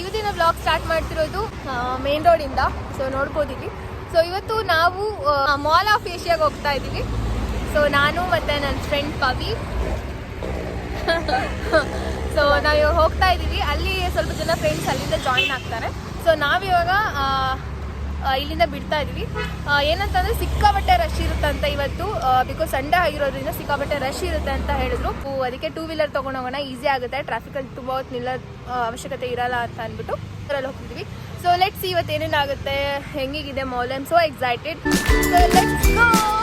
ಇವತ್ತಿನ blog start ಮಾಡ್ತಿರೋದು main ರೋಡಿಂದ ಸೊ ನೋಡ್ಬೋದಿಲ್ಲಿ ಸೊ ಇವತ್ತು ನಾವು ಮಾಲ್ ಆಫ್ ಏಷ್ಯಾಗೆ ಹೋಗ್ತಾ ಇದ್ದೀವಿ. ಸೊ ನಾನು ಮತ್ತೆ ನನ್ನ ಫ್ರೆಂಡ್ ಪವಿ. ಸೊ ನಾವು ಇವಾಗ ಹೋಗ್ತಾ ಇದ್ದೀವಿ. ಅಲ್ಲಿ ಸ್ವಲ್ಪ ಜನ ಫ್ರೆಂಡ್ಸ್ ಅಲ್ಲಿಂದ ಜಾಯಿನ್ ಆಗ್ತಾರೆ. ಸೊ ನಾವಿವಾಗ ಇಲ್ಲಿಂದ ಬಿಡ್ತಾ ಇದ್ವಿ. ಏನಂತಂದ್ರೆ ಸಿಕ್ಕಾಬಟ್ಟೆ ರಶ್ ಇರುತ್ತಂತ ಇವತ್ತು ಬಿಕಾಸ್ ಸಂಡೆ ಆಗಿರೋದ್ರಿಂದ ಸಿಕ್ಕಾಬಟ್ಟೆ ರಶ್ ಇರುತ್ತೆ ಅಂತ ಹೇಳಿದ್ರು. ಅದಕ್ಕೆ ಟೂ ವೀಲರ್ ತಗೊಂಡೋಗೋಣ ಈಸಿ ಆಗುತ್ತೆ. ಟ್ರಾಫಿಕಲ್ಲಿ ತುಂಬ ಹೊತ್ತು ನಿಲ್ಲೋ ಅವಶ್ಯಕತೆ ಇರಲ್ಲ ಅಂತ ಅಂದ್ಬಿಟ್ಟು ಅದರಲ್ಲಿ ಹೋಗ್ತಿದ್ವಿ. ಸೊ ಲೆಟ್ಸ್ ಇವತ್ತು ಏನೇನಾಗುತ್ತೆ ಹೆಂಗಿಗಿದೆ mall so excited so let's go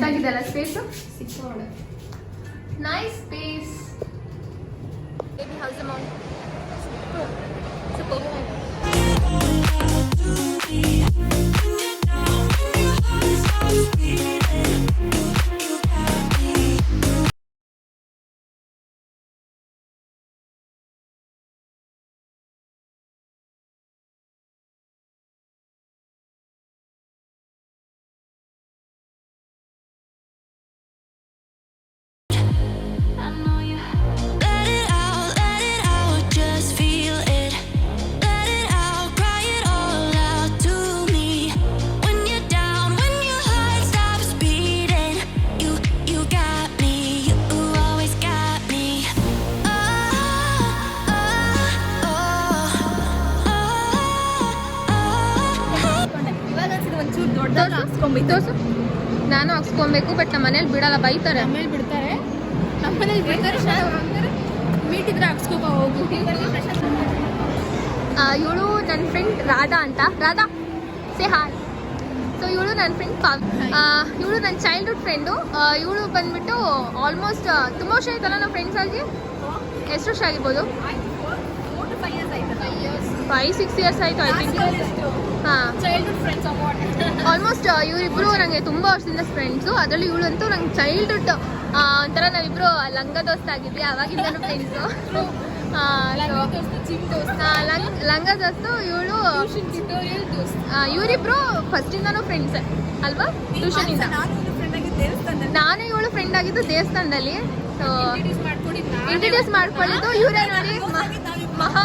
lift ದೊಡ್ಡದಾಗಿದೆ ಅಲ್ಲ space nice space baby house amount super Let ನಾನು ಹಾಕ್ಸ್ಕೊಬೇಕು ಬಟ್ ನಮ್ಮ ಮನೇಲಿ ಬಿಡಲ್ಲ ಬೈತಾರೆ. ಆಮೇಲೆ ಬಿಡ್ತಾರೆ. ನಮ್ಮನೇಲಿ ಬಿಡ್ತಾರೆ ಮೀಟ್ ಇದ್ರೆ ಹಾಕ್ಸ್ಕೊಬ ಹೋಗು. ಇವಳು ನನ್ನ ಫ್ರೆಂಡ್ ರಾಧಾ ಅಂತ. ರಾಧಾ ಸೇ ಹಾಯ್ ಸೊ ಇವಳು ನನ್ನ ಫ್ರೆಂಡ್ ಇವಳು ನನ್ನ ಚೈಲ್ಡ್ಹುಡ್ ಫ್ರೆಂಡು ಇವಳು ಬಂದ್ಬಿಟ್ಟು ಆಲ್ಮೋಸ್ಟ್ ತುಂಬ ವರ್ಷ ಆಯ್ತಲ್ಲ ನಮ್ಮ ಫ್ರೆಂಡ್ಸ್ ಆಗಿ? ಎಷ್ಟು ವರ್ಷ ಆಗಿರ್ಬೋದು? ಫೈವ್ ಸಿಕ್ಸ್ ಇಯರ್ಸ್ ಆಯಿತು ಐ ಥಿಂಕ್ ಹಾಂ. ಆಲ್ಮೋಸ್ಟ್ ಇವರಿಬ್ರು ನನಗೆ ತುಂಬ ವರ್ಷದಿಂದ ಫ್ರೆಂಡ್ಸು ಅದರಲ್ಲಿ ಇವಳಂತೂ ನಂಗೆ ಚೈಲ್ಡ್ಹುಡ್ ಒಂಥರ ನಾವಿಬ್ರು ಲಂಗ ದೋಸ್ತ ಆಗಿದ್ವಿ ಅವಾಗಿಂದ ಫ್ರೆಂಡ್ಸು ಲಂಗ ದೋಸ್ತು ಇವಳು ಇವರಿಬ್ರು ಫಸ್ಟಿಂದನೂ ಫ್ರೆಂಡ್ಸ್ ಅಲ್ವಾ? ಟ್ಯೂಷನಿಂದ ನಾನೇ ಇವಳು ಫ್ರೆಂಡ್ ಆಗಿದ್ದು ದೇವಸ್ಥಾನದಲ್ಲಿ. ಸೊ ಇಂಟ್ರಡ್ಯೂಸ್ ಮಾಡ್ಕೊಂಡಿದ್ದು ಇವರೇ ನೋಡಿ ಮಹಾ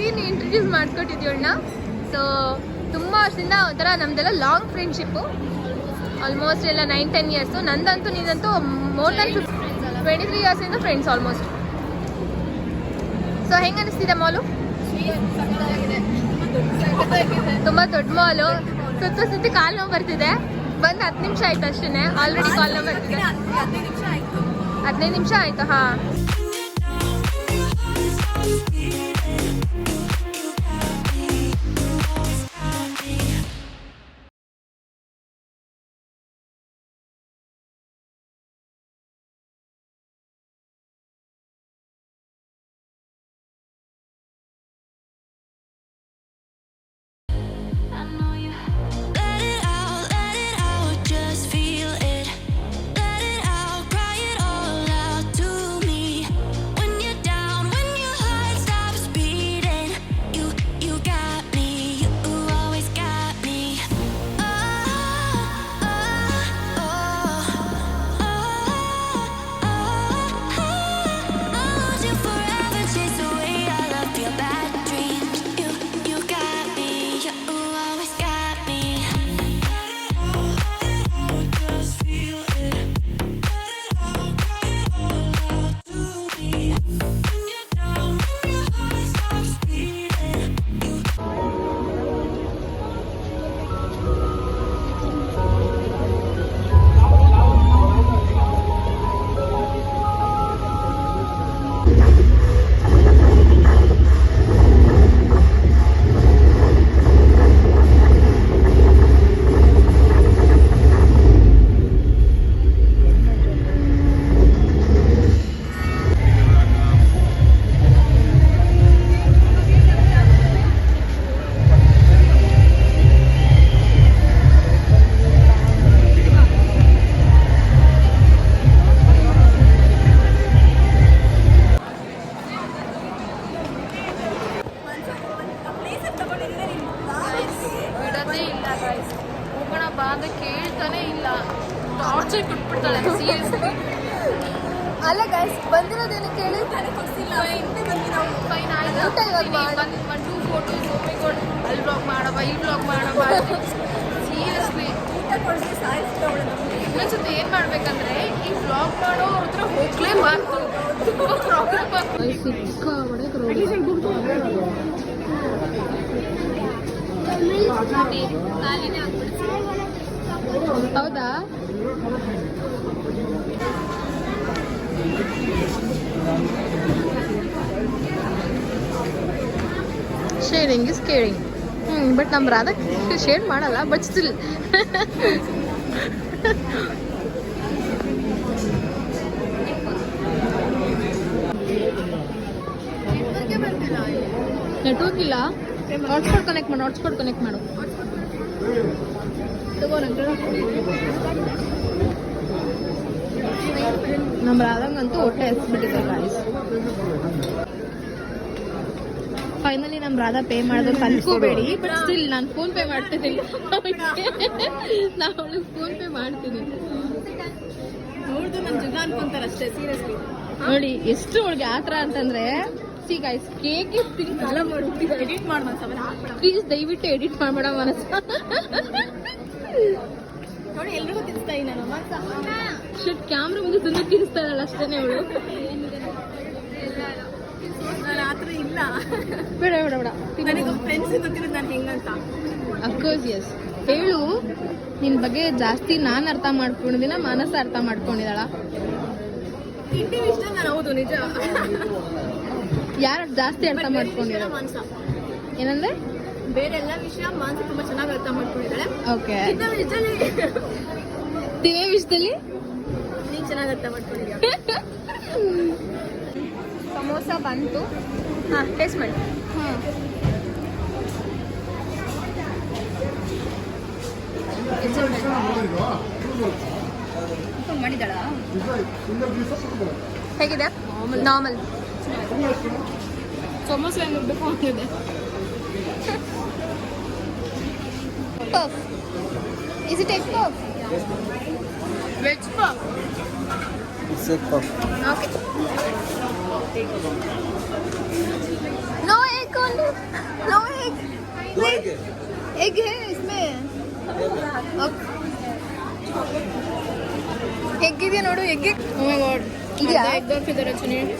ಕ್ವೀನ್ ಇಂಟ್ರೊಡ್ಯೂಸ್ ಮಾಡ್ಕೊಟ್ಟಿದ್ದು ಇವಳನ್ನ ಸೊ ತುಂಬ ವರ್ಷದಿಂದ ಒಂಥರ ನಮ್ದೆಲ್ಲ ಲಾಂಗ್ ಫ್ರೆಂಡ್ಶಿಪ್ಪು ಆಲ್ಮೋಸ್ಟ್ ಎಲ್ಲ ನೈನ್ ಟೆನ್ ಇಯರ್ಸು ನಂದಂತೂ ನೀನಂತೂ ಮೋರ್ ದನ್ ಟ್ವೆಂಟಿ ತ್ರೀ ಇಯರ್ಸಿಂದ ಫ್ರೆಂಡ್ಸ್ ಆಲ್ಮೋಸ್ಟ್ ಸೊ ಹೆಂಗೆ ಅನಿಸ್ತಿದೆ ಮಾಲು? ತುಂಬ ದೊಡ್ಡ ಮಾಲು. ಸುತ್ತ ಸುತ್ತಿ ಕಾಲ್ ನೋವು ಬರ್ತಿದೆ. ಬಂದು ಹತ್ತು ನಿಮಿಷ ಆಯ್ತು ಅಷ್ಟೇ ಆಲ್ರೆಡಿ ಕಾಲ್ ನೋವು ಬರ್ತಿದೆ. ಹದಿನೈದು ನಿಮಿಷ ಆಯ್ತು. ಹಾಂ. ಟೂ ಫೋಟೋಸ್ ಅಲ್ಲಿ ಬ್ಲಾಗ್ ಮಾಡಪ್ಪ ಇಲ್ಲಿ ಬ್ಲಾಗ್ ಮಾಡಪ್ಪ ಸೀರಿಯಸ್ಲಿ ಇನ್ನೊಂದ್ಸತಿ ಏನ್ ಮಾಡ್ಬೇಕಂದ್ರೆ ಈ ಬ್ಲಾಗ್ ಮಾಡೋ ಅವ್ರ ಹತ್ರ ಹೋಗ್ಲೇಬಾರ್ದು. ತುಂಬಾ ಪ್ರಾಬ್ಲಮ್ ಹೌದಾ? ಶೇರಿಂಗ್ ಇಸ್ ಕೇರಿಂಗ್ ಹ್ಞೂ ಬಟ್ ನಮ್ಮ ರಾಧಾ ಶೇರ್ ಮಾಡಲ್ಲ ಬಟ್ ಸ್ಟಿಲ್ ನೆಟ್ವರ್ಕ್ ಇಲ್ಲ. ಹಾಟ್ಸ್ಪಾಟ್ ಕನೆಕ್ಟ್ ಮಾಡು ಹಾಟ್ಸ್ಪಾಟ್ ಕನೆಕ್ಟ್ ಮಾಡು. ನಮ್ಮ ರಾಧಂಗಂತೂ ಹೊಟ್ಟೆ ಹಸ್ಬಿಟ್ಟಿದೆ ಗಾಯ್ಸ್ ಫೈನಲಿ ನಮ್ ರಾಧಾ ಪೇ ಮಾಡೋದು ಅನ್ಕೋಬೇಡಿ ಬಟ್ ಸ್ಟಿಲ್ ನಾನು ಫೋನ್ ಪೇ ಮಾಡ್ತಿದ್ದೀನಿ. ನಾನು ಫೋನ್ ಪೇ ಮಾಡ್ತೀನಿ ನೋಡಿದ್ರು ನನ್ನ ಜುಗ ಅನ್ಕೊಂತಾರೆ ಅಷ್ಟೇ ಸೀರಿಯಸ್ಲಿ ನೋಡಿ ಎಷ್ಟು ಅವಳಿಗೆ ಆತರ ಅಂತಂದ್ರೆ ಸಿ ಗೈಸ್ ಕೇಕ್ ಪಿಂಕ್ ಎಲ್ಲ ಮಾಡ್ಬಿಟ್ಟು ಎಡಿಟ್ ಮಾಡ್ಬೇಕು ಪ್ಲೀಸ್ ದಯವಿಟ್ಟು ಎಡಿಟ್ ಮಾಡಬೇಡ ಮನಸ್ಸ. ನೋಡಿ ಎಲ್ರಿಗೂ ತಿನ್ಸ್ತಾ ನಾನು ಮನ್ಸ ಶಟ್ ಕ್ಯಾಮ್ರಾ ಮುಂದೆ ತುಂಬ ತಿನ್ನಿಸ್ತಾ ಇರಲ್ಲ ಅಷ್ಟೇನೆ ಅವಳು. ಇಲ್ಲ. ಬೇಡ ಬೇಡ ಬೇಡ. ನನಗೆ ಫ್ರೆಂಡ್ಸ್ ಗೊತ್ತಿರೋದು ನಾನು ಹೆಂಗಂತ. ಅಫ್ಕೋರ್ಸ್ ಎಸ್ ಹೇಳು ನಿನ್ ಬಗ್ಗೆ ಜಾಸ್ತಿ ನಾನು ಅರ್ಥ ಮಾಡ್ಕೊಂಡಿದ್ದೀನ ಮಾನಸ ಅರ್ಥ ಮಾಡ್ಕೊಂಡಿದ್ದಾಳ. ತಿಂಡಿ ಇಷ್ಟ ನಾನು ಹೌದು ನಿಜ. ಯಾರು ಜಾಸ್ತಿ ಅರ್ಥ ಮಾಡ್ಕೊಂಡಿರೋ? ಮಾನಸ. ಏನಂದ್ರೆ ಬೇರೆ ಎಲ್ಲ ವಿಷಯ ಮಾನಸ ತುಂಬಾ ಚೆನ್ನಾಗಿ ಅರ್ಥ ಮಾಡ್ಕೊಂಡಿದ್ದಾಳೆ. ಓಕೆ ಇದ್ದ ವಿಷಯದಲ್ಲಿ? ನೀನು ಚೆನ್ನಾಗಿ ಅರ್ಥ ಮಾಡ್ಕೊಂಡಿದ್ಯಾ? ಸಮೋಸ ಬಂತು. ಹಾ ಟೇಸ್ಟ್ ಮಾಡಿ. ಮಾಡಿದಾಳ ಹೇಗಿದೆ? ನಾರ್ಮಲ್ ಸಮೋಸ ಹೆಂಗಿರ್ಬೇಕು ಅಂತಿದೆ puff is it egg puff veg puff okay No egg only no egg egg है इसमें ಎಗ್ ಇದೆಯಾ ನೋಡು ಎಗ್ ಓ ಮೈ ಗಾಡ್ ಇದೆಯಾ? ಎಗ್ ಹಾಕಿದ್ದಾರೆ ಚೆನ್ನಾಗಿ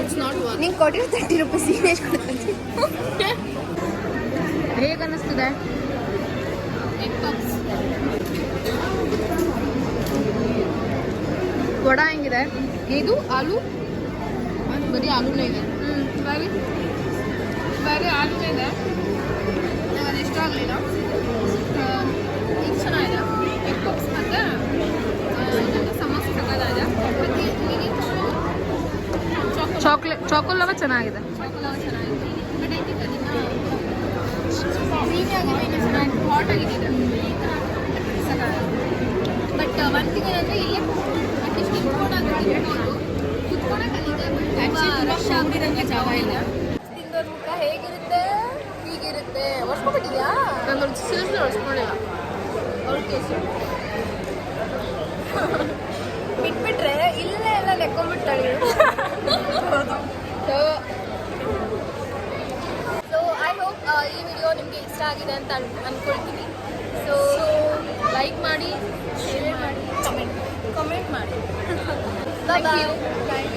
ಇಟ್ಸ್ ನಾಟ್ ವರ್ಕ್ ನಿಂಗೆ ಕೊಟ್ಟಿರೋ ತರ್ಟಿ ರುಪೀಸ್ ಎಷ್ಟು ಕೊಡ್ತೀನಿ ಹೇಗೆ ಅನ್ನಿಸ್ತಿದೆ ಎಗ್ ಪಫ್ಸ್ ವಡ ಹೆಂಗಿದೆ ಇದು ಆಲೂ ಬರೀ ಆಲೂನೇ ಇದೆ. ಹ್ಞೂ ಬರೀ ಬರೀ ಆಲೂನೇ ಇದೆ. ನನಗೆ ಅದು ಇಷ್ಟ ಆಗಲಿಲ್ಲ. ಈಗ ಚೆನ್ನಾಗಿದೆ. ಎಗ್ ಪಫ್ಸ್ ಮತ್ತು ಸಮೋಸ ಚಾಕ್ಲೇಟ್ ಚಾಕೋಲವ ಚೆನ್ನಾಗಿದೆ. ಚಾಕೋಲವ ಚೆನ್ನಾಗಿದೆ. ಬಟ್ ಅದನ್ನು ಚೆನ್ನಾಗಿ ಹಾಟ್ ಆಗಿದೆ ಬಟ್ ಒಂದು ಥಿಂಗ್ ಏನಂದರೆ ಇಲ್ಲಿ ಅಟ್ಲೀಸ್ಟ್ ಇಟ್ಕೊಂಡು ರಶ್ ಆಗ್ಬಿಡಂಗೆ ಜಾಗ ಇಲ್ಲ ತಿಂದೋರ್ ಊಟ ಹೇಗಿರುತ್ತೆ ಹೀಗಿರುತ್ತೆ ಒಡ್ಸ್ಕೊಬಿಟ್ಟಿದ್ಯಾ ನಾನು ಸೀರಿಯಸ್ಲಿ ಹೊಡ್ಸ್ಕೊಂಡಿಲ್ಲ ಅವ್ರ ಕೇಸು ಬಿಟ್ಬಿಟ್ರೆ ಇಲ್ಲೇ ಎಲ್ಲ ನೆಕ್ಕೊಂಬಿಡ್ತಾಳೆ ಸೊ ಐ ಹೋಪ್ ಈ ವಿಡಿಯೋ ನಿಮಗೆ ಇಷ್ಟ ಆಗಿದೆ ಅಂತ ಅನ್ಕೊಳ್ತೀನಿ ಸೊ ಲೈಕ್ ಮಾಡಿ ಶೇರ್ ಮಾಡಿ ಕಮೆಂಟ್ ಕಮೆಂಟ್ ಮಾಡಿ ಥ್ಯಾಂಕ್ ಯು. ಬಾಯ್